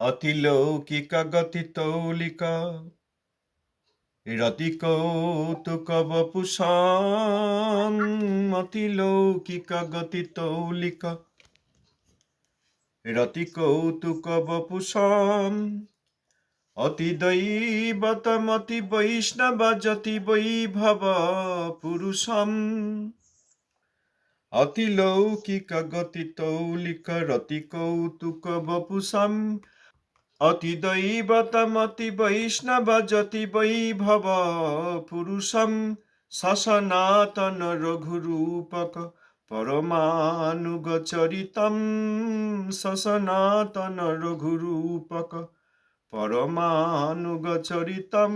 অতিলৌকিক গতি তৌলিক রতি কৌতুক বপুষাম অতিলৌকিক গতি তৌলিক রতি কৌতুক বপুষাম অতি দৈবতমতি বৈষ্ণব, যতি বৈভব পুরুষম। অতিলৌকিক গতি তৌলিক রতি কৌতুক বপুষাম অতি দৈবতমতি বৈষ্ণব যতি বৈভব পুরুষম সসনাতন রঘুরূপক পরমানুগ চরিতম সসনাতন রঘুরূপক পরমানুগ চরিতম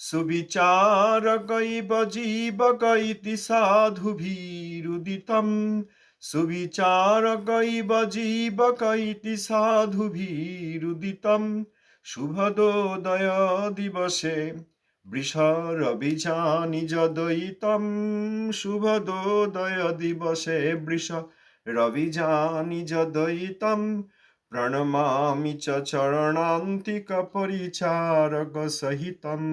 সুবিচারকৈব জীবকৈতি সাধুভিরুদিতম सुविचारकैव जीवकैति साधुभिरुदितं शुभदोदयदिवसे वृषरभिजानि जदयितं शुभदोदयदिवसे वृष रविजानि जदयितं प्रणमामि च चरणान्तिकपरिचारकसहितं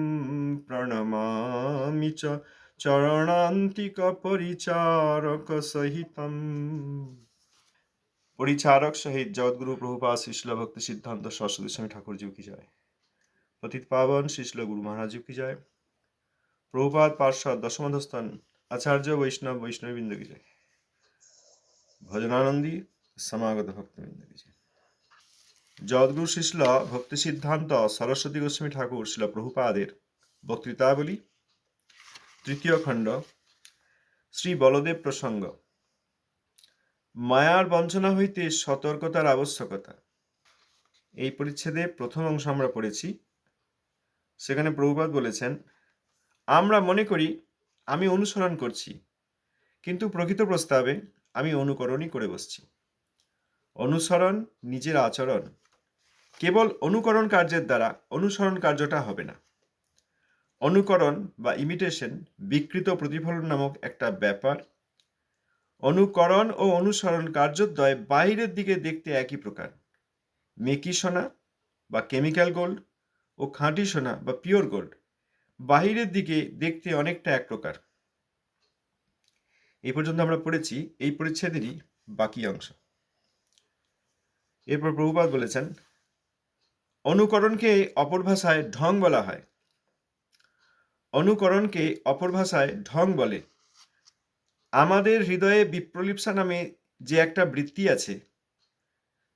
प्रणमामि च চরণান্তিকপরিচারকসহিতম পরিচারক সহিত পরিচারক সহিত জগৎগুরু প্রভুপাদ শিশল ভক্তি সিদ্ধান্ত সরস্বতী স্বামী ঠাকুরজি কি যায় পতিত পাবন শিশল গুরু মহারাজ কি যায় প্রভুপাদ পার্শ্বদ দশমধস্থান আচার্য বৈষ্ণব বৈষ্ণববৃন্দ কি যায় ভজনানন্দী সমাগত ভক্তবৃন্দ কি যায় জগদ্গুরু শিশল ভক্তি সিদ্ধান্ত সরস্বতী গোস্বামী ঠাকুর শিল প্রভুপাদের বক্তৃতাবলী তৃতীয় খণ্ড, শ্রী বলদেব প্রসঙ্গ, মায়ার বঞ্চনা হইতে সতর্কতার আবশ্যকতা। এই পরিচ্ছেদে প্রথম অংশ আমরা পড়েছি। সেখানে প্রভুপাদ বলেছেন, আমরা মনে করি, আমি অনুসরণ করছি, কিন্তু প্রকৃত প্রস্তাবে আমি অনুকরণই করে বসছি। অনুসরণ নিজের আচরণ, কেবল অনুকরণ কার্যের দ্বারা অনুসরণ কার্যটা হবে না। অনুকরণ বা ইমিটেশন বিকৃত প্রতিফলন নামক একটা ব্যাপার। অনুকরণ ও অনুসরণ কার্যোদ্বয় বাইরের দিকে দেখতে একই প্রকার। মেকি সোনা বা কেমিক্যাল গোল্ড ও খাঁটি সোনা বা পিওর গোল্ড বাহিরের দিকে দেখতে অনেকটা এক প্রকার। এই পর্যন্ত আমরা পড়েছি, এই পরিচ্ছেদেরই বাকি অংশ। এরপর প্রভুপাত বলেছেন, অনুকরণকে অপর ভাষায় ঢং বলা হয়। অনুকরণকে অপর ভাষায় ঢং বলে। আমাদের হৃদয়ে বিপ্রলিপসা নামে যে একটা বৃত্তি আছে,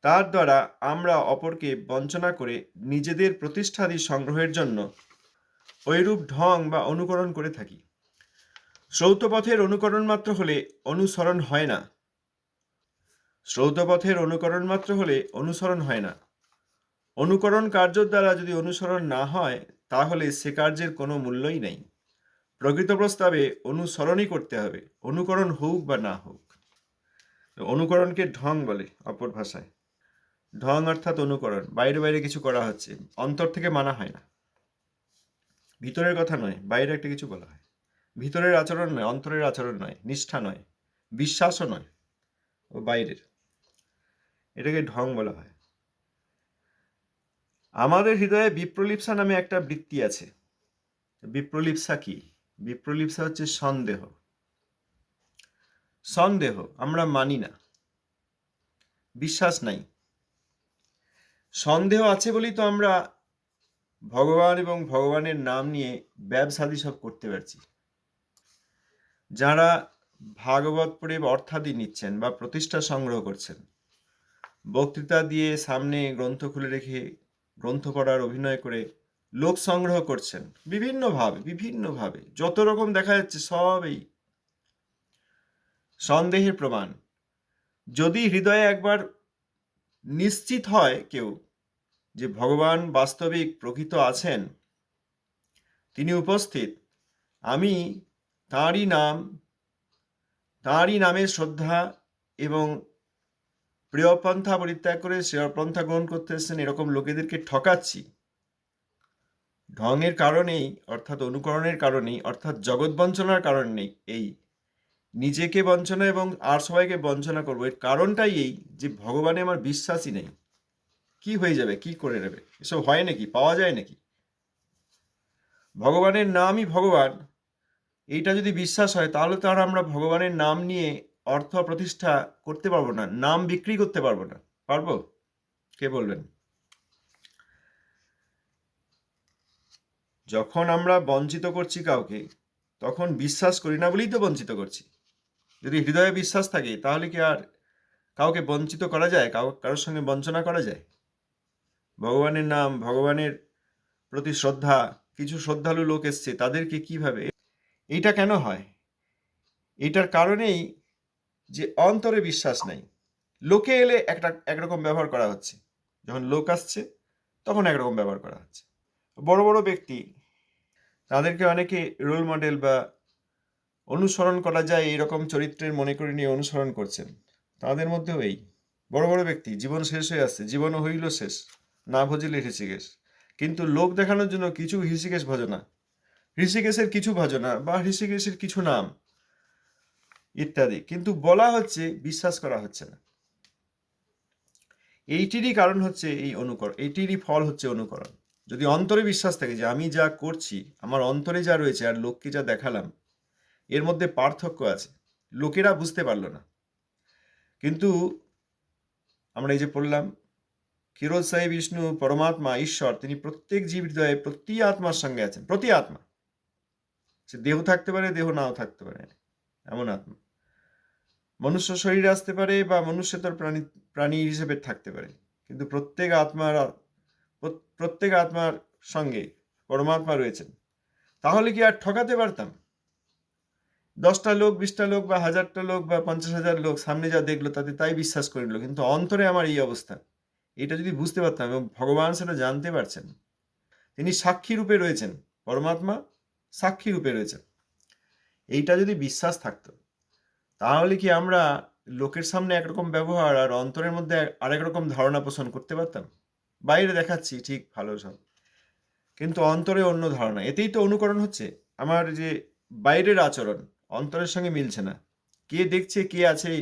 তার দ্বারা আমরা অপরকে বঞ্চনা করে নিজেদের প্রতিষ্ঠাদি সংগ্রহের জন্য ঐরূপ ঢং বা অনুকরণ করে থাকি। শ্রৌতপথের অনুকরণ মাত্র হলে অনুসরণ হয় না। শ্রৌতপথের অনুকরণ মাত্র হলে অনুসরণ হয় না। অনুকরণ কার্যর দ্বারা যদি অনুসরণ না হয় তাহলে সে কার্যের কোনো মূল্যই নেই। প্রকৃত প্রস্তাবে অনুসরণই করতে হবে, অনুকরণ হোক বা না হোক। অনুকরণকে ঢং বলে অপর ভাষায়। ঢং অর্থাৎ অনুকরণ, বাইরে বাইরে কিছু করা হচ্ছে, অন্তর থেকে মানা হয় না। ভিতরের কথা নয়, বাইরে একটা কিছু বলা হয়। ভিতরের আচরণ নয়, অন্তরের আচরণ নয়, নিষ্ঠা নয়, বিশ্বাসও নয়, ও বাইরের। এটাকে ঢং বলা হয়। আমাদের হৃদয়ে বিপ্রলিপসা নামে একটা বৃত্তি আছে। বিপ্রলিপসা কি? বিপ্রলিপসা হচ্ছে সন্দেহ। সন্দেহ, আমরা মানি না। বিশ্বাস নাই। সন্দেহ আছে বলেই তো আমরা ভগবান এবং ভগবানের নাম নিয়ে ব্যবসাদি সব করতে পারছি। যারা ভাগবত পড়ে অর্থাদি নিচ্ছেন বা প্রতিষ্ঠা সংগ্রহ করছেন, বক্তৃতা দিয়ে সামনে গ্রন্থ খুলে রেখে গ্রন্থ পড়ার অভিনয় করে লোক সংগ্রহ করছেন। বিভিন্নভাবে বিভিন্নভাবে। যত রকম দেখা যাচ্ছে সবই সন্দেহের প্রমাণ। যদি হৃদয়ে একবার নিশ্চিত হয় কেউ যে ভগবান বাস্তবিক প্রকৃত আছেন, তিনি উপস্থিত। আমি তাঁরই নাম, তাঁরই নামে শ্রদ্ধা এবং প্রিয় পন্থা পরিত্যাগ করে, শ্রেয় পন্থা গ্রহণ করতে এসেছেন, এরকম লোকেদেরকে ঠকাচ্ছি। ঢঙের কারণেই, অর্থাৎ অনুকরণের কারণেই, অর্থাৎ জগৎ বঞ্চনার কারণেই এই নিজেকে বঞ্চনা এবং আর সবাইকে বঞ্চনা করব। এর কারণটাই এই যে ভগবানে আমার বিশ্বাসই নেই। কি হয়ে যাবে? কি করে নেবে? এসব হয় নাকি? পাওয়া যায় নাকি? ভগবানের নামই ভগবান। এইটা যদি বিশ্বাস হয়, তাহলে তো আর আমরা ভগবানের নাম নিয়ে অর্থ প্রতিষ্ঠা করতে পারব না, নাম বিক্রি করতে পারব না। পারব? কে বলবেন? যখন আমরা বঞ্চিত করছি কাউকে, তখন বিশ্বাস করি না বলেই তো বঞ্চিত করছি। যদি হৃদয়ে বিশ্বাস থাকে, তাহলে কি আর কাউকে বঞ্চিত করা যায়? কাউ, কারোর সঙ্গে বঞ্চনা করা যায়? ভগবানের নাম, ভগবানের প্রতি শ্রদ্ধা, কিছু শ্রদ্ধালু লোক এসছে, তাদেরকে কীভাবে? এইটা কেন হয়? এটার কারণেই যে অন্তরে বিশ্বাস নাই। লোকে এলে একটা, একরকম ব্যবহার করা হচ্ছে। যখন লোক আসছে, তখন একরকম ব্যবহার করা হচ্ছে। বড় বড় ব্যক্তি, তাদেরকে অনেকে রোল মডেল বা অনুসরণ করা যায় এরকম চরিত্রের মনে করে নিয়ে অনুসরণ করছেন। তাদের মধ্যেও এই। বড় বড় ব্যক্তি, জীবন শেষ হয়ে আসছে জীবনও হইল শেষ, না ভজিলে ঋষিকেশ। কিন্তু লোক দেখানোর জন্য কিছু ঋষিকেশ ভজনা। ঋষিকেশের কিছু ভজনা বা ঋষিকেশের কিছু নাম। ইত্যাদি। কিন্তু বলা হচ্ছে, বিশ্বাস করা হচ্ছে না। এইটিরই কারণ হচ্ছে এই অনুকরণ, এইটিরই ফল হচ্ছে অনুকরণ। যদি অন্তরে বিশ্বাস থাকে যে আমি যা করছি, আমার অন্তরে যা রয়েছে আর লোককে যা দেখালাম, এর মধ্যে পার্থক্য আছে। লোকেরা বুঝতে পারল না। কিন্তু আমরা এই যে পড়লাম ক্ষীরোদ সাহেব, বিষ্ণু, পরমাত্মা, ঈশ্বর, তিনি প্রত্যেক জীব হৃদয়ে প্রতি আত্মার সঙ্গে আছেন, প্রতি আত্মা। সে দেহ থাকতে পারে, দেহ নাও থাকতে পারে, এমন আত্মা। মনুষ্য শরীরে আসতে পারে বা মনুষ্যতর প্রাণী প্রাণী হিসেবে থাকতে পারে। কিন্তু প্রত্যেক আত্মার প্রত্যেক আত্মার সঙ্গে পরমাত্মা রয়েছেন। তাহলে কি আর ঠকাতে পারতাম? দশটা লোক, বিশটা লোক বা হাজারটা লোক বা পঞ্চাশ হাজার লোক সামনে যা দেখল তাতে তাই বিশ্বাস করে নিল কিন্তু অন্তরে আমার এই অবস্থা। এটা যদি বুঝতে পারতাম এবং ভগবান সেটা জানতে পারছেন, তিনি সাক্ষী রূপে রয়েছেন, পরমাত্মা সাক্ষী রূপে রয়েছেন। এইটা যদি বিশ্বাস থাকতো তাহলে কি আমরা লোকের সামনে একরকম ব্যবহার আর অন্তরের মধ্যে আরেক রকম ধারণা পোষণ করতে পারতাম? বাইরে দেখাচ্ছি, ঠিক, ভালো সব। কিন্তু অন্তরে অন্য ধারণা। এতেই তো অনুকরণ হচ্ছে। আমার যে বাইরের আচরণ, অন্তরের সঙ্গে মিলছে না। কে দেখছে, কে আছে,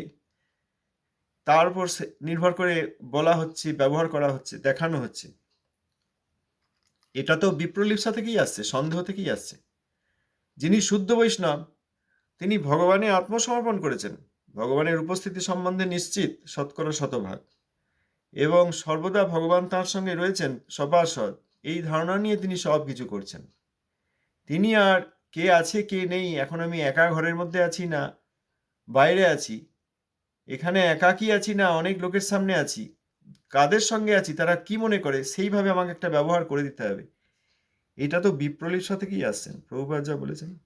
তার উপর নির্ভর করে বলা হচ্ছে, ব্যবহার করা হচ্ছে, দেখানো হচ্ছে। এটা তো বিপ্রলিপসা থেকেই আসছে, সন্দেহ থেকেই আসছে। যিনি শুদ্ধ বৈষ্ণব তিনি ভগবানে আত্মসমর্পণ করেছেন। ভগবানের উপস্থিতি সম্বন্ধে নিশ্চিত শতকরা শতভাগ। এবং সর্বদা ভগবান তার সঙ্গে রয়েছেন সবাসদ এই ধারণা নিয়ে তিনি সব কিছু করছেন। তিনি আর কে আছে, কে নেই, এখন আমি একা ঘরের মধ্যে আছি না, বাইরে আছি, এখানে একাকি আছি না, অনেক লোকের সামনে আছি, কাদের সঙ্গে আছি, তারা কি মনে করে, সেইভাবে আমাকে একটা ব্যবহার করে দিতে হবে। এটা তো বিপ্রলিপসা থেকেই আসছেন প্রভুপাত যা বলেছেন।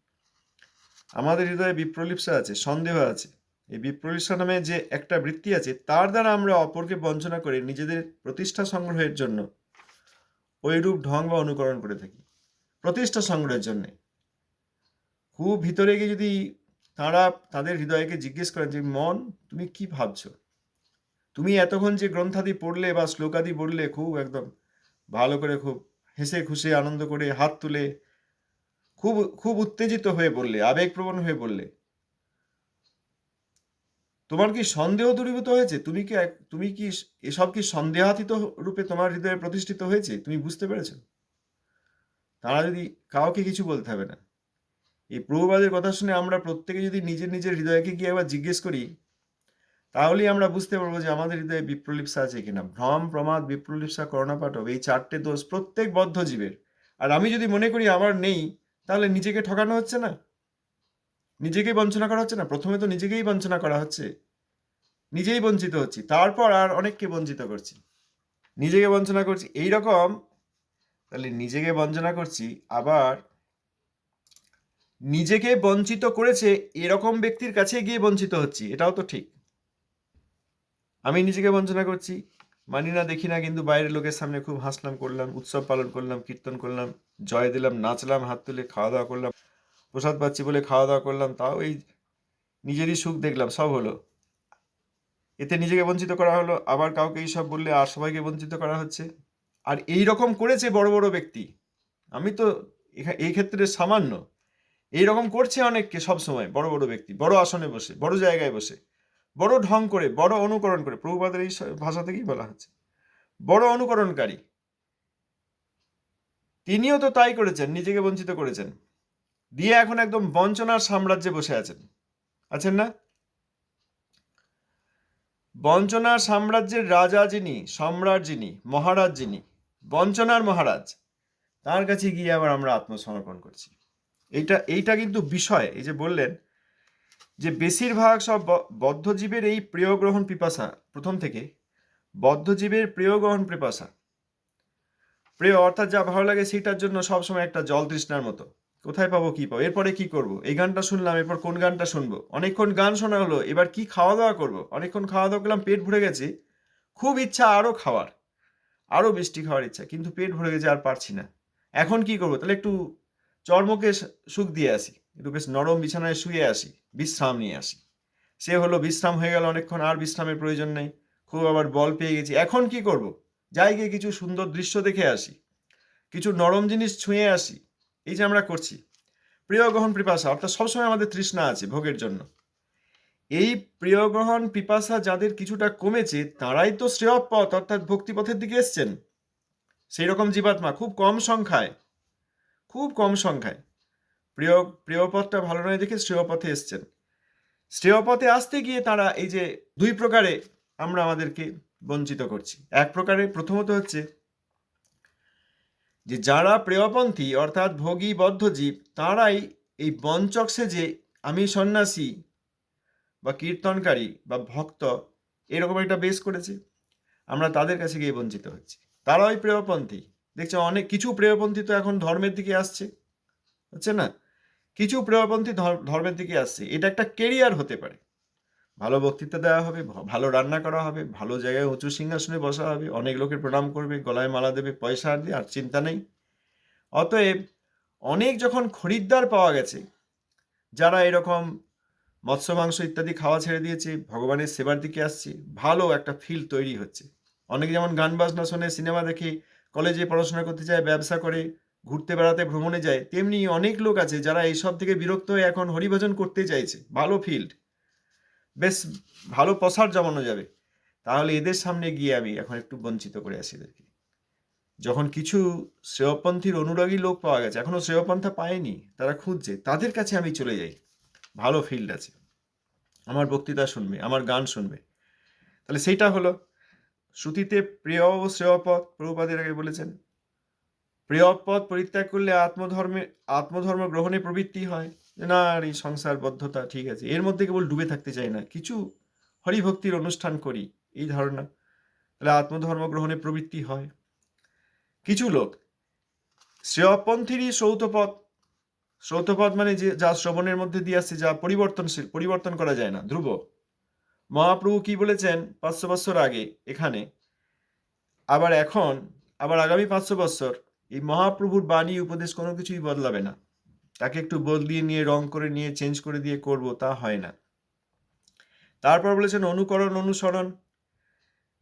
আমাদের হৃদয়ে বিপ্রলিপসা আছে, সন্দেহ আছে। এই বিপ্রলিপসা নামে যে একটা বৃত্তি আছে, তার দ্বারা আমরা অপরকে বঞ্চনা করে নিজেদের প্রতিষ্ঠা সংগ্রহের জন্য ওইরূপ ঢং বা অনুকরণ করে থাকি, প্রতিষ্ঠা সংগ্রহের জন্যে। খুব ভিতরে গিয়ে যদি তারা তাদের হৃদয়কে জিজ্ঞেস করেন যে, মন, তুমি কি ভাবছ? তুমি এতক্ষণ যে গ্রন্থাদি পড়লে বা শ্লোকাদি বললে, খুব একদম ভালো করে খুব হেসে খুশে, আনন্দ করে হাত তুলে খুব খুব উত্তেজিত হয়ে বললে, আবেগপ্রবণ হয়ে বললে, তোমার কি সন্দেহ দূরীভূত হয়েছে? তুমি কি তুমি কি এসব কি সন্দেহাতীত রূপে তোমার হৃদয়ে প্রতিষ্ঠিত হয়েছে? তুমি বুঝতে পেরেছ? তারা যদি কাউকে কিছু বলতে হবে না। এই প্রভুবাদের কথা শুনে আমরা প্রত্যেকে যদি নিজের নিজের হৃদয়কে গিয়ে একবার জিজ্ঞেস করি, তাহলেই আমরা বুঝতে পারব যে আমাদের হৃদয়ে বিপ্রলিপসা আছে কিনা। ভ্রম, প্রমাদ, বিপ্রলিপসা করোনা পাঠব এই চারটে দোষ প্রত্যেক বদ্ধ জীবের। আর আমি যদি মনে করি আমার নেই তাহলে নিজেকে ঠকানো হচ্ছে না? নিজেকেই বঞ্চনা করা হচ্ছে না? প্রথমে তো নিজেকেই বঞ্চনা করা হচ্ছে। নিজেই বঞ্চিত হচ্ছি। তারপর আর অনেককে বঞ্চিত করছি। নিজেকে বঞ্চনা করছি। এই রকম তাহলে নিজেকে বঞ্চনা করছি, আবার নিজেকে বঞ্চিত করেছে এরকম ব্যক্তির কাছে গিয়ে বঞ্চিত হচ্ছি। এটাও তো ঠিক। আমি নিজেকে বঞ্চনা করছি মানি না দেখি না, কিন্তু বাইরের লোকের সামনে খুব হাসলাম, করলাম, উৎসব পালন করলাম, কীর্তন করলাম, জয় দিলাম, নাচলাম, হাত তুলে খাওয়া দাওয়া করলাম, প্রসাদ পাচ্ছি বলে খাওয়া দাওয়া করলাম, তাও এই নিজেরই সুখ দেখলাম, সব হলো। এতে নিজেকে বঞ্চিত করা হলো, আবার কাউকে এইসব বললে আর সবাইকে বঞ্চিত করা হচ্ছে। আর এই রকম করেছে বড় বড় ব্যক্তি। আমি তো এই ক্ষেত্রে সামান্য। এই রকম করছে অনেককে সব সময়, বড় বড় ব্যক্তি, বড় আসনে বসে, বড় জায়গায় বসে। বড় ঢং করে, বড় অনুকরণ করে, প্রভুপাদের এই ভাষা থেকেই বলা হচ্ছে। বড় অনুকরণকারী। তিনিও তো তাই করেছেন, নিজেকে বঞ্চিত করেছেন। দিয়ে এখন একদম বঞ্চনার সাম্রাজ্যে বসে আছেন। আছেন না? বঞ্চনার সাম্রাজ্যের রাজা যিনি, সম্রাট যিনি, মহারাজ যিনি, বঞ্চনার মহারাজ, তার কাছে গিয়ে আবার আমরা আত্মসমর্পণ করছি। এইটা এইটা কিন্তু বিষয়। এই যে বললেন যে বেশিরভাগ সব বদ্ধজীবের এই প্রিয় গ্রহণ পিপাসা, প্রথম থেকে, বদ্ধজীবের প্রিয় গ্রহণ পিপাসা। প্রিয়, অর্থাৎ যা ভালো লাগে সেটার জন্য সবসময় একটা জল তৃষ্ণার মতো। কোথায় পাবো, কি পাবো? এরপরে কি করব? এই গানটা শুনলাম, এরপর কোন গানটা শুনব? অনেকক্ষণ গান শোনা হলো, এবার কি খাওয়া দাওয়া করব? অনেকক্ষণ খাওয়া দাওয়া করলাম, পেট ভরে গেছে। খুব ইচ্ছা আরও খাওয়ার আরও মিষ্টি খাওয়ার ইচ্ছা, কিন্তু পেট ভরে গেছে আর পারছি না। এখন কি করব? তাহলে একটু চর্মকে সুখ দিয়ে আসি। একটু বেশ নরম বিছানায় শুয়ে আসি, বিশ্রাম নিয়ে আসি। সে হলো বিশ্রাম হয়ে গেল অনেকক্ষণ, আর বিশ্রামের প্রয়োজন নেই। খুব আবার বল পেয়ে গেছি। এখন কি করব? যাই গিয়ে কিছু সুন্দর দৃশ্য দেখে আসি। কিছু নরম জিনিস ছুঁয়ে আসি। এই যে আমরা করছি। প্রিয় গ্রহণ পিপাসা, অর্থাৎ সবসময় আমাদের তৃষ্ণা আছে ভোগের জন্য। এই প্রিয় গ্রহণ পিপাসা যাদের কিছুটা কমেছে, তারাই তো শ্রেয় পথ, অর্থাৎ ভক্তিপথের দিকে এসছেন। সেই রকম জীবাত্মা, খুব কম সংখ্যায়। খুব কম সংখ্যায়। প্রিয় প্রিয় পথটা ভালো নয় দেখে শ্রেয় পথে এসছেন। শ্রেয় পথে আসতে গিয়ে তারা এই যে দুই প্রকারে আমরা আমাদেরকে বঞ্চিত করছি। এক প্রকারে প্রথমত হচ্ছে যে যারা প্রেয়পন্থী অর্থাৎ ভোগী বদ্ধজীব তারাই এই বঞ্চক সেজে আমি সন্ন্যাসী বা কীর্তনকারী বা ভক্ত এরকম একটা বেশ করেছে, আমরা তাদের কাছে গিয়ে বঞ্চিত হচ্ছি। তারাই প্রেয়পন্থী। দেখছ অনেক, কিছু প্রেয়পন্থী তো এখন ধর্মের দিকে আসছে। হচ্ছে না? কিছু প্রেয়পন্থী ধর- ধর্মের দিকে আসছে। এটা একটা কেরিয়ার হতে পারে। ভালো বক্তৃতা দেওয়া হবে ভালো রান্না করা হবে, ভালো জায়গায় উঁচু সিংহাসনে বসা হবে, অনেক লোকের প্রণাম করবে, গলায় মালা দেবে, পয়সা আর দিয়ে, আর চিন্তা নেই। অতএব অনেক যখন খরিদ্দার পাওয়া গেছে, যারা এরকম মৎস্য, মাংস ইত্যাদি খাওয়া ছেড়ে দিয়েছে, ভগবানের সেবার দিকে আসছে, ভালো একটা ফিল তৈরি হচ্ছে। অনেকে যেমন গান বাজনা শোনে, সিনেমা দেখে, কলেজে পড়াশোনা করতে যায়, ব্যবসা করে ঘুরতে বেড়াতে, ভ্রমণে যায়, তেমনি অনেক লোক আছে যারা এইসব থেকে বিরক্ত হয়ে এখন হরিভজন করতে চাইছে। ভালো ফিল্ড বেশ ভালো প্রসার জমানো যাবে। তাহলে এদের সামনে গিয়ে আমি এখন একটু বঞ্চিত করে আসি এদেরকে। যখন কিছু শ্রেয়পন্থীর অনুরাগী লোক পাওয়া গেছে, এখনও শ্রেয়পন্থা পায়নি, তারা খুঁজছে, তাদের কাছে আমি চলে যাই। ভালো ফিল্ড আছে। আমার বক্তৃতা শুনবে, আমার গান শুনবে। তাহলে সেইটা হলো। শ্রুতিতে প্রিয় ও শ্রেয়পথ প্রভুপাদের আগে বলেছেন প্রিয়পথ পরিত্যাগ করলে আত্মধর্মে, আত্মধর্ম গ্রহণে প্রবৃত্তি হয়। না, আর এই সংসারবদ্ধতা ঠিক আছে। এর মধ্যে কেবল ডুবে থাকতে চাই না। কিছু হরিভক্তির অনুষ্ঠান করি, এই ধারণা। তাহলে আত্মধর্ম গ্রহণে প্রবৃত্তি হয়। কিছু লোক, শ্রেয়পন্থীরই সৌতপথ সৌতপথ মানে যে, যা শ্রবণের মধ্যে দিয়ে আসছে, যা পরিবর্তনশীল, পরিবর্তন করা যায় না, ধ্রুব। মহাপ্রভু কি বলেছেন পাঁচশো বছর আগে? এখানে। আবার এখন, আবার আগামী পাঁচশো বছর এই মহাপ্রভুর বাণী, উপদেশ কোনো কিছুই বদলাবে না। তাকে একটু বদলিয়ে নিয়ে, রং করে নিয়ে চেঞ্জ করে দিয়ে করব, তা হয় না। তারপর বলেছেন, অনুকরণ, অনুসরণ।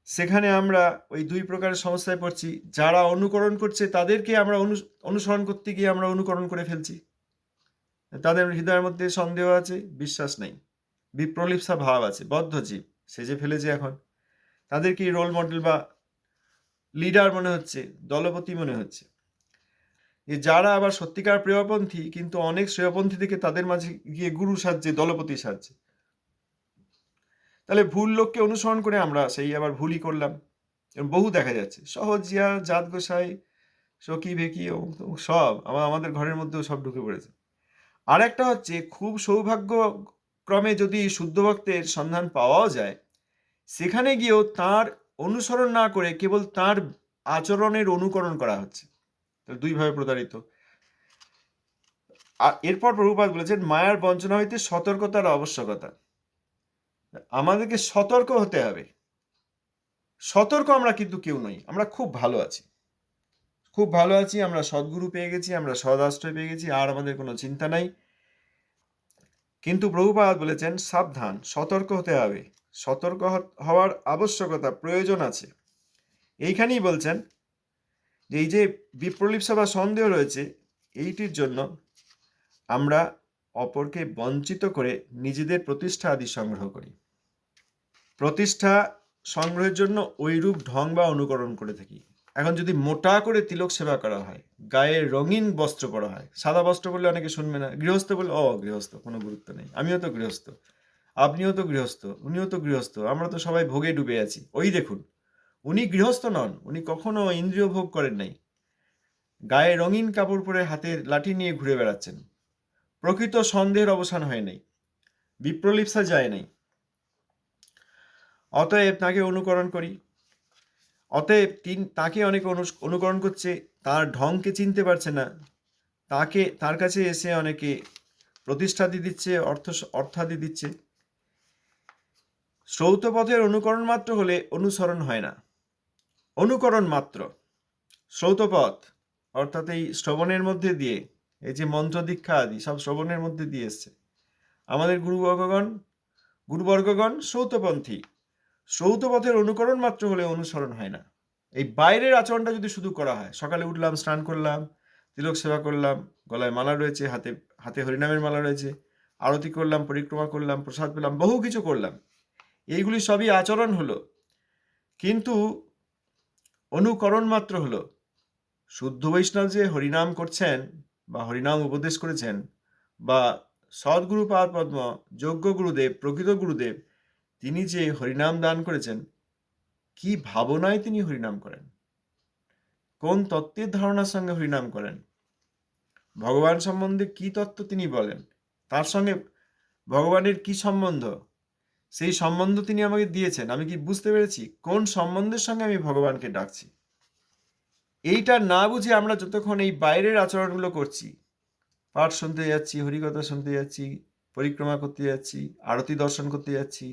সেখানে আমরা ওই দুই প্রকারের সমস্যায় পড়ছি। যারা অনুকরণ করছে, তাদেরকে আমরা অনু- অনুসরণ করতে গিয়ে আমরা অনুকরণ করে ফেলছি। তাদের হৃদয়ের মধ্যে সন্দেহ আছে, বিশ্বাস নেই। বিপ্রলিপ্সা ভাব আছে, বদ্ধ বদ্ধজীব সেজে ফেলেছে এখন। তাদেরকে রোল মডেল বা লিডার মনে হচ্ছে, দলপতি মনে হচ্ছে? যে যারা আবার সত্যিকার প্রেয়পন্থী, কিন্তু অনেক শ্রেয়পন্থী থেকে তাদের মাঝে গিয়ে গুরু সাজছে, দলপতি সাজছে। তাহলে ভুল লোককে অনুসরণ করে আমরা সেই আবার ভুলই করলাম। বহু দেখা যাচ্ছে সহজিয়া জাত গোসাই, সখী, ভেকি সব আমার আমাদের ঘরের মধ্যেও সব ঢুকে পড়েছে। আর একটা হচ্ছে, খুব সৌভাগ্যক্রমে যদি শুদ্ধ ভক্তের সন্ধান পাওয়াও যায়, সেখানে গিয়েও তার অনুসরণ না করে কেবল তার আচরণের অনুকরণ করা হচ্ছে। তাহলে দুইভাবে প্রতারিত। আর এরপর প্রভুপাত বলেছেন, মায়ার বঞ্চনা হইতে সতর্কতার আবশ্যকতা। আমাদেরকে সতর্ক হতে হবে। সতর্ক আমরা কিন্তু কেউ নই, আমরা খুব ভালো আছি। খুব ভালো আছি, আমরা সদ্গুরু পেয়ে গেছি, আমরা সদ আশ্রয় পেয়ে গেছি, আর আমাদের কোনো চিন্তা নাই। কিন্তু প্রভুপাত বলেছেন, সাবধান, সতর্ক হতে হবে। সতর্ক হওয়ার আবশ্যকতা প্রয়োজন আছে। এইখানেই বলছেন এই যে বিপ্রলিপ্সা বা সন্দেহ রয়েছে, এইটির জন্য আমরা অপরকে বঞ্চিত করে নিজেদের প্রতিষ্ঠা আদি সংগ্রহ করি। প্রতিষ্ঠা সংগ্রহের জন্য ওইরূপ ঢং বা অনুকরণ করে থাকি। এখন যদি মোটা করে তিলক সেবা করা হয়, গায়ে রঙিন বস্ত্র পরা হয়, সাদা বস্ত্র বললে অনেকে শুনবে না, গৃহস্থ বললে, ও, গৃহস্থ, কোনো গুরুত্ব নেই, আমিও তো গৃহস্থ, আপনিও তো গৃহস্থ, উনিও তো গৃহস্থ, আমরা তো সবাই ভোগে ডুবে আছি। ওই দেখুন উনি গৃহস্থ নন, উনি কখনো ইন্দ্রিয় ভোগ করেন নাই। গায়ে রঙিন কাপড় পরে হাতের লাঠি নিয়ে ঘুরে বেড়াচ্ছেন। প্রকৃত সন্দেহের অবসান হয় নাই, বিপ্রলিপ্সা যায় নাই। অতএব তাকে অনুকরণ করি। অতএব তিন, তাকে অনেক অনুকরণ করছে, তার ঢংকে চিনতে পারছে না। তাকে, তার কাছে এসে অনেকে প্রতিষ্ঠাদি দিচ্ছে, অর্থ অর্থাদি দিচ্ছে। শ্রৌতপথের অনুকরণ মাত্র হলে অনুসরণ হয় না। অনুকরণ মাত্র। শ্রৌতপথ অর্থাৎ এই শ্রবণের মধ্যে দিয়ে, এই যে মন্ত্র দীক্ষা আদি, সব শ্রবণের মধ্যে দিয়ে এসছে। আমাদের গুরুবর্গগণ গুরুবর্গগণ শ্রৌতপন্থী শ্রৌতপথের অনুকরণ মাত্র হলে অনুসরণ হয় না। এই বাইরের আচরণটা যদি শুধু করা হয়, সকালে উঠলাম, স্নান করলাম, তিলক সেবা করলাম, গলায় মালা রয়েছে, হাতে হাতে হরিনামের মালা রয়েছে, আরতি করলাম, পরিক্রমা করলাম, প্রসাদ পেলাম, বহু কিছু করলাম। এইগুলি সবই আচরণ হলো। কিন্তু অনুকরণ মাত্র হলো। শুদ্ধ বৈষ্ণব যে হরিনাম করছেন বা হরিনাম উপদেশ করেছেন বা সদ্গুরু পাদ পদ্ম, যোগ্য গুরুদেব, প্রকৃত গুরুদেব, তিনি যে হরিনাম দান করেছেন, কি ভাবনায় তিনি হরিনাম করেন? কোন তত্ত্বের ধারণার সঙ্গে হরিনাম করেন? ভগবান সম্বন্ধে কি তত্ত্ব তিনি বলেন? তার সঙ্গে ভগবানের কি সম্বন্ধ? সেই সম্বন্ধ তিনি আমাকে দিয়েছেন। আমি কি বুঝতে পেরেছি? কোন সম্বন্ধের সঙ্গে আমি ভগবানকে ডাকছি? এইটা না বুঝে আমরা যতক্ষণ এই বাইরের আচরণগুলো করছি, পাঠ শুনতে যাচ্ছি, হরিকথা শুনতে যাচ্ছি, পরিক্রমা করতে যাচ্ছি, আরতি দর্শন করতে যাচ্ছি,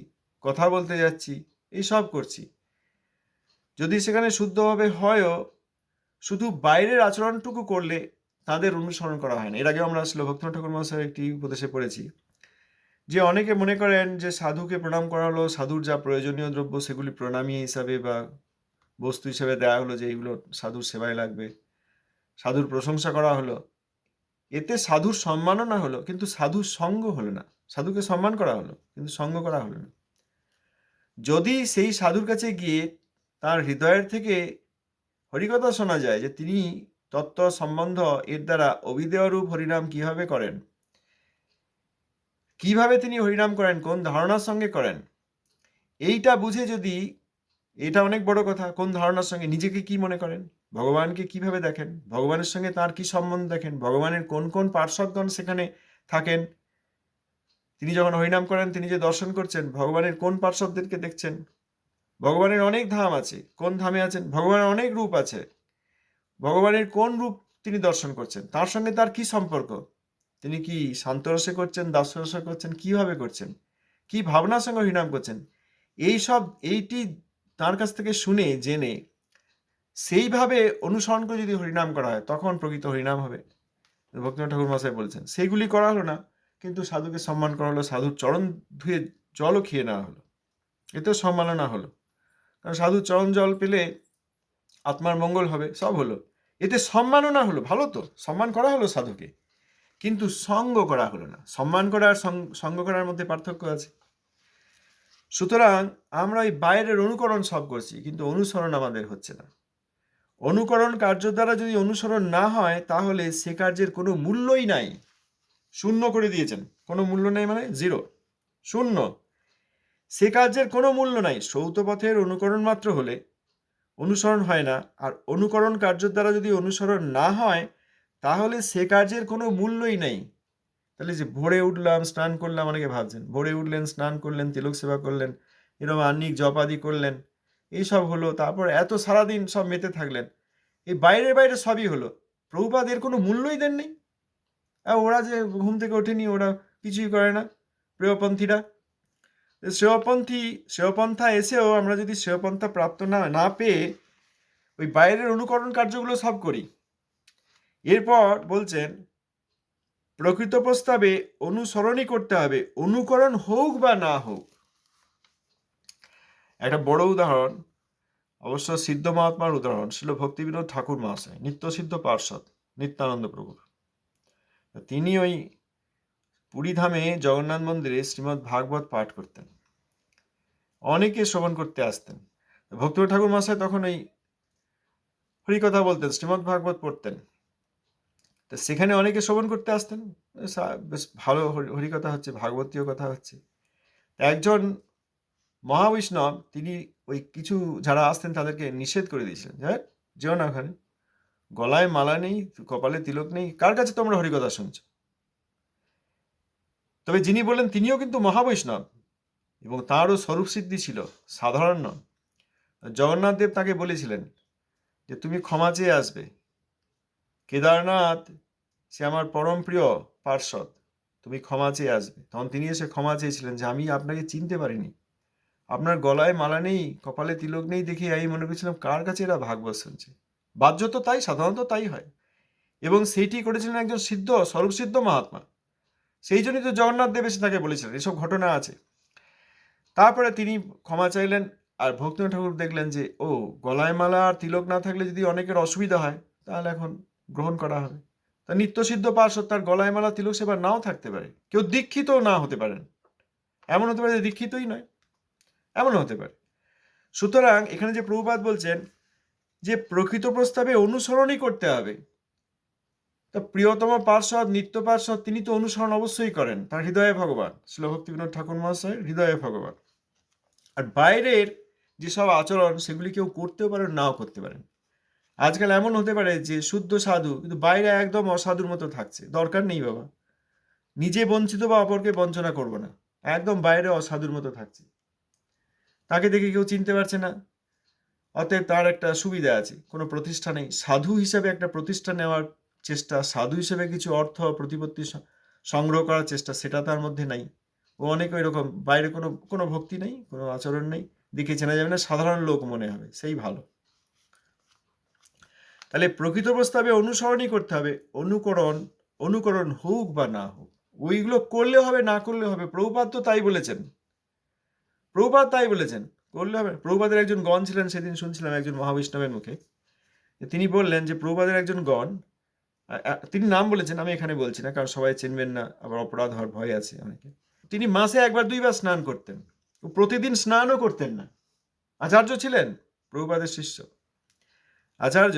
কথা বলতে যাচ্ছি, এই সব করছি। যদি সেখানে শুদ্ধভাবে হয়ও, শুধু বাইরের আচরণটুকু করলে তাদের অনুসরণ করা হয় না। এর আগে আমরা আসলে ভক্তনাথ ঠাকুর মহাশয়ের একটি উপদেশে পড়েছি যে অনেকে মনে করেন যে সাধুকে প্রণাম করা হলো, সাধুর যা প্রয়োজনীয় দ্রব্য সেগুলি প্রণামী হিসাবে বা বস্তু হিসাবে দেওয়া হলো যে এইগুলো সাধুর সেবায় লাগবে, সাধুর প্রশংসা করা হলো, এতে সাধুর সম্মাননা হলো, কিন্তু সাধুর সঙ্গ হলো না। সাধুকে সম্মান করা হলো, কিন্তু সঙ্গ করা হলো না। যদি সেই সাধুর কাছে গিয়ে তার হৃদয়ের থেকে হরিকথা শোনা যায় যে তিনি তত্ত্ব সম্বন্ধ এর দ্বারা অভিদেয়রূপ হরিনাম কীভাবে করেন কীভাবে তিনি হরিনাম করেন, কোন ধারণার সঙ্গে করেন? এইটা বুঝে যদি, এটা অনেক বড় কথা, কোন ধারণার সঙ্গে, নিজেকে কি মনে করেন? ভগবানকে কীভাবে দেখেন? ভগবানের সঙ্গে তার কি সম্বন্ধ দেখেন? ভগবানের কোন কোন পার্শ্বদগণ সেখানে থাকেন? তিনি যখন হরিনাম করেন, তিনি যে দর্শন করছেন, ভগবানের কোন পার্শ্বদেরকে দেখছেন? ভগবানের অনেক ধাম আছে। কোন ধামে আছেন? ভগবানের অনেক রূপ আছে। ভগবানের কোন রূপ তিনি দর্শন করছেন? তার সঙ্গে তার কি সম্পর্ক? তিনি কি শান্তরসে করছেন দাসরসে করছেন, কীভাবে করছেন? কি ভাবনার সঙ্গে হরিনাম করছেন? এই সব, এইটি তার কাছ থেকে শুনে, জেনে সেইভাবে অনুসরণ করে যদি হরিনাম করা হয়, তখন প্রকৃত হরিনাম হবে। ভক্তিনাথ ঠাকুর মশাই বলছেন, সেইগুলি করা হলো না, কিন্তু সাধুকে সম্মান করা হলো, সাধুর চরণ ধুয়ে জলও খেয়ে নেওয়া হলো। এতেও সম্মাননা হলো। কারণ সাধুর চরণ জল পেলে আত্মার মঙ্গল হবে, সব হলো। এতে সম্মাননা হলো, ভালো তো, সম্মান করা হলো সাধুকে। কিন্তু সঙ্গ করা হলো না। সম্মান করা আর সঙ্গ করার মধ্যে পার্থক্য আছে। সুতরাং আমরা এই বাইরের অনুকরণ সব করছি, কিন্তু অনুসরণ আমাদের হচ্ছে না। অনুকরণ কার্য দ্বারা যদি অনুসরণ না হয়, তাহলে সে কার্যের কোনো মূল্যই নাই। শূন্য করে দিয়েছেন। কোনো মূল্য নেই মানে জিরো। শূন্য। সে কার্যের কোনো মূল্য নাই। সৌতপথের অনুকরণ মাত্র হলে অনুসরণ হয় না। আর অনুকরণ কার্য দ্বারা যদি অনুসরণ না হয় তাহলে সে কার্যের কোনো মূল্যই নেই। তাহলে যে ভোরে উঠলাম, স্নান করলাম, অনেকে ভাবছেন, ভোরে উঠলেন, স্নান করলেন, তিলক সেবা করলেন এরকম আন্নিক জপাদি করলেন এইসব হলো, তারপর এত সারাদিন সব মেতে থাকলেন, এই বাইরে বাইরে সবই হলো। প্রভুপাদ এর কোনো মূল্যই দেননি। আর ওরা যে ঘুম থেকে ওঠেনি, ওরা কিছুই করে না প্রেয়পন্থীরা শ্রেয়পন্থী, শ্রেয়পন্থা এসেও আমরা যদি শ্রেয়পন্থা প্রাপ্ত না না পেয়ে ওই বাইরের অনুকরণ কার্যগুলো সব করি। এরপর বলছেন, প্রকৃত প্রস্তাবে অনুসরণই করতে হবে, অনুকরণ হোক বা না হোক। একটা বড় উদাহরণ, অবশ্য সিদ্ধ মহাত্মার উদাহরণ, ছিল ভক্তিবিনোদ ঠাকুর মহাশয়, নিত্যসিদ্ধ পার্ষদ নিত্যানন্দ প্রভুর। তিনি ওই পুরীধামে জগন্নাথ মন্দিরে শ্রীমৎ ভাগবত পাঠ করতেন। অনেকে শ্রবণ করতে আসতেন। ভক্তিনাথ ঠাকুর মশাই তখন এই হরিকথা বলতেন, শ্রীমদ্ ভাগবত পড়তেন। তো সেখানে অনেকে শ্রবণ করতে আসতেন। বেশ ভালো হরি- হরিকথা হচ্ছে, ভাগবতীয় কথা হচ্ছে। একজন মহাবৈষ্ণব, তিনি ওই কিছু যারা আসতেন তাদেরকে নিষেধ করে দিয়েছিলেন হ্যাঁ যেও না ওখানে। গলায় মালা নেই, কপালে তিলক নেই, কার কাছে তোমরা হরিকথা শুনছো? তবে যিনি বললেন, তিনিও কিন্তু মহাবৈষ্ণব এবং তাঁরও স্বরূপ সিদ্ধি ছিল, সাধারণ নন। জগন্নাথ দেব তাকে বলেছিলেন যে, তুমি ক্ষমা চেয়ে আসবে। কেদারনাথ সে আমার পরম প্রিয় পার্শ্বদ। তুমি ক্ষমা চেয়ে আসবে। তখন তিনি এসে ক্ষমা চেয়েছিলেন যে আমি আপনাকে চিনতে পারিনি। আপনার গলায় মালা নেই, কপালে তিলক নেই দেখে আমি মনে করছিলাম, কার কাছে এরা ভাগবত শুনছে? বাহ্য তো তাই, সাধারণত তাই হয়। এবং সেইটি করেছিলেন একজন সিদ্ধ স্বরূপ সিদ্ধ মহাত্মা। সেই জন্যই তো জগন্নাথ দেব এসে তাকে বলেছিলেন, এসব ঘটনা আছে। তারপরে তিনি ক্ষমা চাইলেন আর ভক্তিনাথ ঠাকুর দেখলেন যে, ও, গলায় মালা আর তিলক না থাকলে যদি অনেকের অসুবিধা হয়, তাহলে এখন গ্রহণ করা হবে। তা নিত্যসিদ্ধ পার্শ্বদ, তার গলায় মালা, তিলক সেবার নাও থাকতে পারে। কেউ দীক্ষিতও না হতে পারেন। এমন হতে পারে দীক্ষিতই নয়। এমনও হতে পারে। সুতরাং এখানে যে প্রভুপাত বলছেন যে প্রকৃত প্রস্তাবে অনুসরণই করতে হবে। তা প্রিয়তম পার্শ্বদ, নিত্য পার্শ্বদ, তিনি তো অনুসরণ অবশ্যই করেন। তার হৃদয়ে ভগবান শিল ভক্তি বিনোদ ঠাকুর মহাশয় হৃদয়ে ভগবান। আর বাইরের যেসব আচরণ, সেগুলি কেউ করতেও পারেন, নাও করতে পারেন। আজকাল এমন হতে পারে যে শুদ্ধ সাধু কিন্তু বাইরে একদম অসাধুর মতো থাকছে। দরকার নেই বাবা। নিজে বঞ্চিত বা অপরকে বঞ্চনা করব না। একদম বাইরে অসাধুর মতো থাকছে। তাকে দেখে কেউ চিনতে পারছে না। অতএব তার একটা সুবিধা আছে। কোনো প্রতিষ্ঠা নেই সাধু হিসাবে একটা প্রতিষ্ঠা নেওয়ার চেষ্টা, সাধু হিসেবে কিছু অর্থ, প্রতিপত্তি সংগ্রহ করার চেষ্টা, সেটা তার মধ্যে নাই। ও অনেক ওই রকম বাইরে কোনো কোনো ভক্তি নেই, কোনো আচরণ নেই। দেখে চেনা যাবে না, সাধারণ লোক মনে হবে। সেই ভালো। তাহলে প্রকৃত প্রস্তাবে অনুসরণই করতে হবে। অনুকরণ অনুকরণ হোক বা না হোক। ওইগুলো করলে হবে, না করলে হবে। প্রভুপাত তো তাই বলেছেন। প্রভুপাত তাই বলেছেন। করলে হবে। প্রভুপাদের একজন গণ ছিলেন, সেদিন শুনছিলাম একজন মহাবৈষ্ণবের মুখে। তিনি বললেন যে প্রভুপাদের একজন গণ তিনি নাম বলেছেন, আমি এখানে বলছি না, কারণ সবাই চিনবেন না, আবার অপরাধ হওয়ার ভয় আছে অনেকে। তিনি মাসে একবার, দুইবার স্নান করতেন। প্রতিদিন স্নানও করতেন না। আচার্য ছিলেন প্রভুপাদের শিষ্য। আচার্য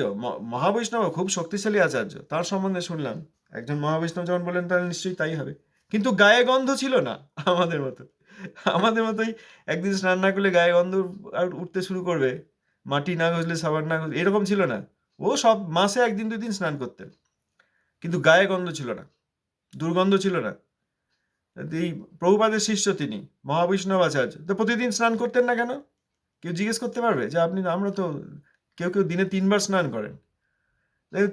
মহাবৈষ্ণব খুব শক্তিশালী আচার্য। তার সম্বন্ধে শুনলাম। একজন মহাবৈষ্ণব যখন বললেন, তাহলে নিশ্চয়ই তাই হবে। কিন্তু গায়ে গন্ধ ছিল না আমাদের মতো। আমাদের মতোই একদিন স্নান না করলে গায়ে গন্ধ আর উঠতে শুরু করবে। মাটি না ঘষলে, সাবান না ঘষলে, এরকম ছিল না। ও সব মাসে একদিন, দুই দিন স্নান করতেন কিন্তু গায়ে গন্ধ ছিল না, দুর্গন্ধ ছিল না। এই প্রভুপাদের শিষ্য তিনি, মহাবৈষ্ণব আচার্য। তো প্রতিদিন স্নান করতেন না কেন? কেউ জিজ্ঞেস করতে পারবে যে, আপনি আমরা তো কেউ কেউ দিনে তিনবার স্নান করেন।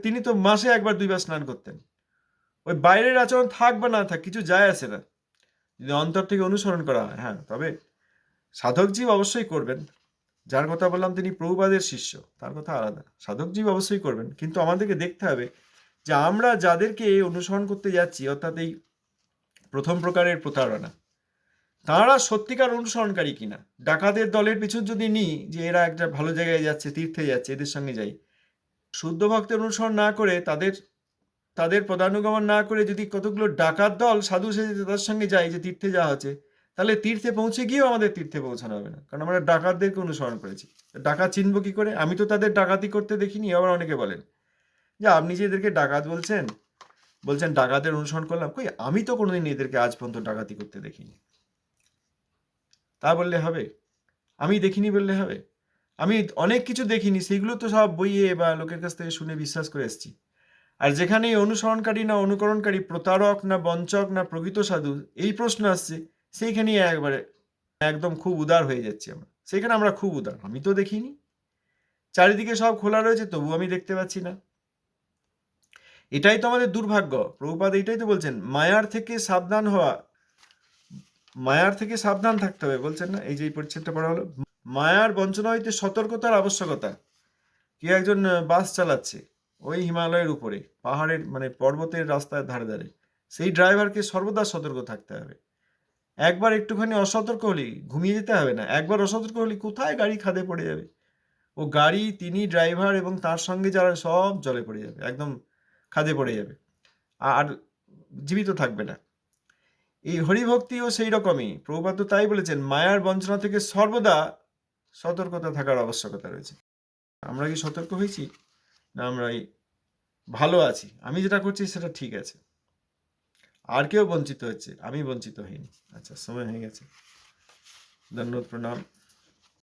তিনি তো মাসে একবার, দুইবার স্নান করতেন। ওই বাইরের আচরণ থাক বা না থাক, কিছু যায় আসে না। যদি অন্তর থেকে অনুসরণ করা হয় হ্যাঁ তবে সাধক জীব অবশ্যই করবেন। যার কথা বললাম তিনি প্রভুপাদের শিষ্য, তার কথা আলাদা। সাধক জীব অবশ্যই করবেন, কিন্তু আমাদেরকে দেখতে হবে যে আমরা যাদেরকে অনুসরণ করতে যাচ্ছি, অর্থাৎ এই প্রথম প্রকারের প্রতারণা তারা সত্যিকার অনুসরণকারী কিনা? ডাকাতের দলের পিছন যদি নিই, যে এরা একটা ভালো জায়গায় যাচ্ছে, তীর্থে যাচ্ছে, এদের সঙ্গে যাই। শুদ্ধ ভক্তের অনুসরণ না করে, তাদের তাদের পদানুগমন না করে যদি কতগুলো ডাকাত দল সাধু সেজে তাদের সঙ্গে যাই যে তীর্থে যাওয়া হচ্ছে, তাহলে তীর্থে পৌঁছে গিয়েও আমাদের তীর্থে পৌঁছানো হবে না। কারণ আমরা ডাকাতদেরকে অনুসরণ করেছি। ডাকাত চিনব কি করে? আমি তো তাদের ডাকাতি করতে দেখিনি, আবার অনেকে বলেন, যে, আপনি যে এদেরকে ডাকাত বলছেন বলছেন ডাকাতের অনুসরণ করলাম, কই, আমি তো কোনোদিন এদেরকে আজ পর্যন্ত ডাকাতি করতে দেখিনি। তা বললে হবে? আমি দেখিনি বললে হবে? আমি অনেক কিছু দেখিনি, সেগুলো তো সব বইয়ে বা লোকের কাছ থেকে শুনে বিশ্বাস করে এসেছি। আর যেখানে অনুসরণকারী না অনুকরণকারী, প্রতারক না বঞ্চক না প্রকৃত সাধু, এই প্রশ্ন আসছে, সেইখানেই একবারে একদম খুব উদার হয়ে যাচ্ছি আমরা। সেখানে আমরা খুব উদার, আমি তো দেখিনি। চারিদিকে সব খোলা রয়েছে তবু আমি দেখতে পাচ্ছি না। এটাই তো আমাদের দুর্ভাগ্য। প্রভুপাদ এইটাই তো বলছেন, মায়ার থেকে সাবধান হওয়া মায়ার থেকে সাবধান থাকতে হবে। বলছেন না? এই যে পরিচ্ছেদটা পড়া হলো। মায়ার বঞ্চনা হইতে সতর্কতার আবশ্যকতা। কি একজন বাস চালাচ্ছে ওই হিমালয়ের উপরে, পাহাড়ের মানে পর্বতের রাস্তার ধারে ধারে। সেই ড্রাইভারকে সর্বদা সতর্ক থাকতে হবে। একবার একটুখানি অসতর্ক হলেই ঘুমিয়ে যেতে হবে না। একবার অসতর্ক হলে কোথায় গাড়ি খাদে পড়ে যাবে? ও গাড়ি, তিনি ড্রাইভার এবং তার সঙ্গে যারা সব জলে পড়ে যাবে, একদম খাদে পড়ে যাবে। আর জীবিত থাকবে না। এই হরিভক্তিও সেই রকমই প্রভুপাত তাই বলেছেন, মায়ার বঞ্চনা থেকে সর্বদা সতর্কতা থাকার আবশ্যকতা রয়েছে। আমরা কি সতর্ক হয়েছি? না, আমরা ভালো আছি। আমি যেটা করছি সেটা ঠিক আছে। আর কেউ বঞ্চিত হচ্ছে? আমি বঞ্চিত হইনি। আচ্ছা সময় হয়ে গেছে। ধন্যবাদ, প্রণাম।